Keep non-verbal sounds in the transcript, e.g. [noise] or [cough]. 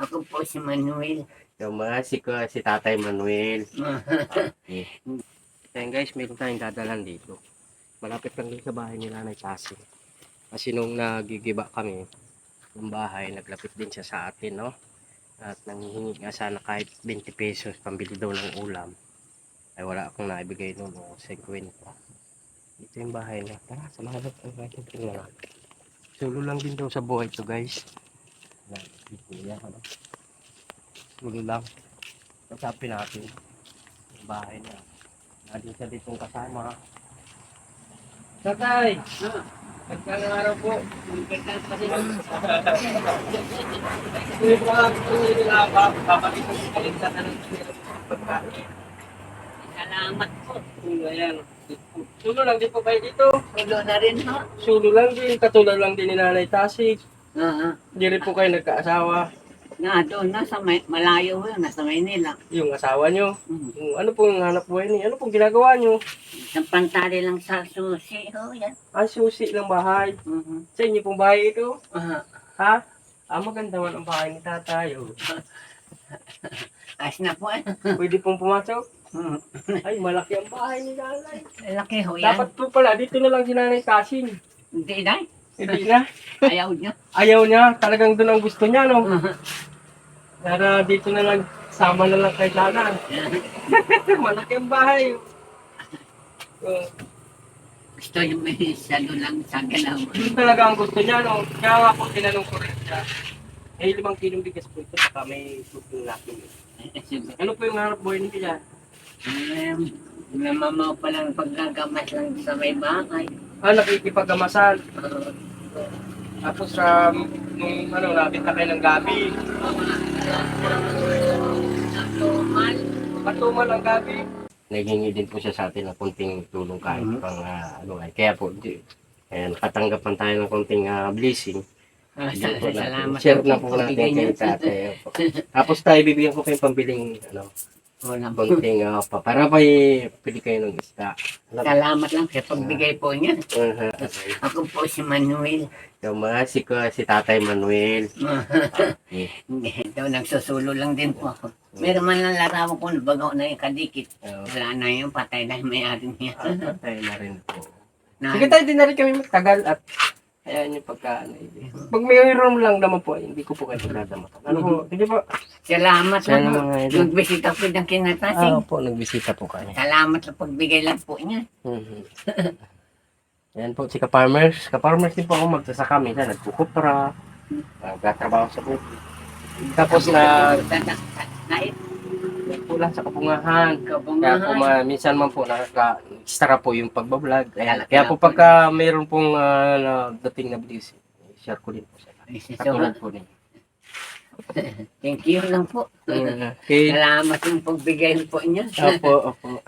Ako po si Manuel. Mga si, si Tatay Manuel. [laughs] Ayan guys, meron tayong dadalan dito. Malapit lang din sa bahay nila na Tasing. Kasi nung nagigiba kami ng bahay, naglapit din siya sa atin, no? At nanghihingi nga sana kahit 20 pesos pambili daw ng ulam. Ay wala akong naibigay noon, o 50. Ito yung bahay niya. Tara, samahan natin natin tingnan. Sulo lang din daw sa buhay to guys. Yan, ano? Sulo lang. Kasapin natin. Yung bahay niya. Nandun siya ditong kasama. Tatay! Magkano araw po? Hindi po nga gusto nila ba? Babalik ko sa pagkain. Salamat po. Ayan. Sulo lang din po kayo dito. Ulo na rin ho. Sulo lang din. Katulad lang din ni Nanay Tasig. Oo. Hindi rin po kayo nagkaasawa. Nga doon, nasa may, malayo ho, nasa Maynila. Yung asawa nyo. Mm. Yung ano pong hanap buhay niyo? Ano pong ginagawa nyo? Isang pantali lang sa susi ho, yan. Ah, susi ng bahay. Mhm. Sa inyo pong bahay ito? Ah, Ha? Ah, maganda man ang bahay ni tatay. oh. [laughs] ayos na po eh. Pwede pong pumasok? Mhm. Ay, malaki ang bahay ni nanay. Laki ho yan. Dapat po pala, dito na lang si nanay Kasing. Hindi na. Hindi na. Ayaw niya. Ayaw niya. Talagang doon ang gusto niya, no? Mhm. Para dito na lang, sama na lang kay nanay. [laughs] malaki ang bahay. Oh, Gusto niya may salo lang sa galaw. yun talaga ang gusto niya, no? Kaya po tinanong ko rin siya. Eh, limang kilong bigas po ito, saka may cooking natin. Ano po yung hanap buhay niya? Um, namamaw pa lang paggagamit lang sa may bahay. Ah, nakikipagamasan. Uh, Tapos sa nung ano, nabit na kayo ng gabi. normal. Patuman ang gabi. Naghingi din po siya sa atin ng konting tulong kahit Mhm. pang ah, ano ay kaya po di, kaya nakatanggapan tayo ng konting ah, blessing. Ah, natin. Salamat. Share na po natin kay tatay. Opo. [laughs] Tapos tayo bibigyan ko kayo pambiling ano, Wala po. konting ah, pa para may pili kayo ng isda. Salamat lang sa pagbigay po niya. Uh, Ako po si Manuel. yung mga si, si Tatay Manuel. Hindi, [laughs] daw nagsusulo lang din po ako. Meron man lang larawan ko, nabagaw na yung kadikit. Uh, Wala na yung patay na yung may-ari niya. tayo na rin po. [laughs] Na, Sige tayo, din na rin kami magtagal at ayan yung pagka ano, eh. Pag may room lang naman po, eh, hindi ko po kayo pinadamatan. Ano po? Sige po. salamat mga idol. Nagbisita po ng Ah, kinatasing. po, nagbisita po kami. Salamat sa pagbigay lang po niya. Mhm. [laughs] Ayan po, si Ka-Farmers. Ka-Farmers din po ako magsasaka. Minsan nagkukupra, nagtatrabaho sa bukid. Tapos na Nait, pula sa kapungahan. Kaya po, kabungahan. ma, minsan man po nakaka-extra po yung pagbablog. Ayan. Kaya po pagka mayroon pong na dating na blessing, share ko din po sa Katulad po ninyo. Thank you lang po. Okay. Salamat yung pagbigay po niya. Opo, opo.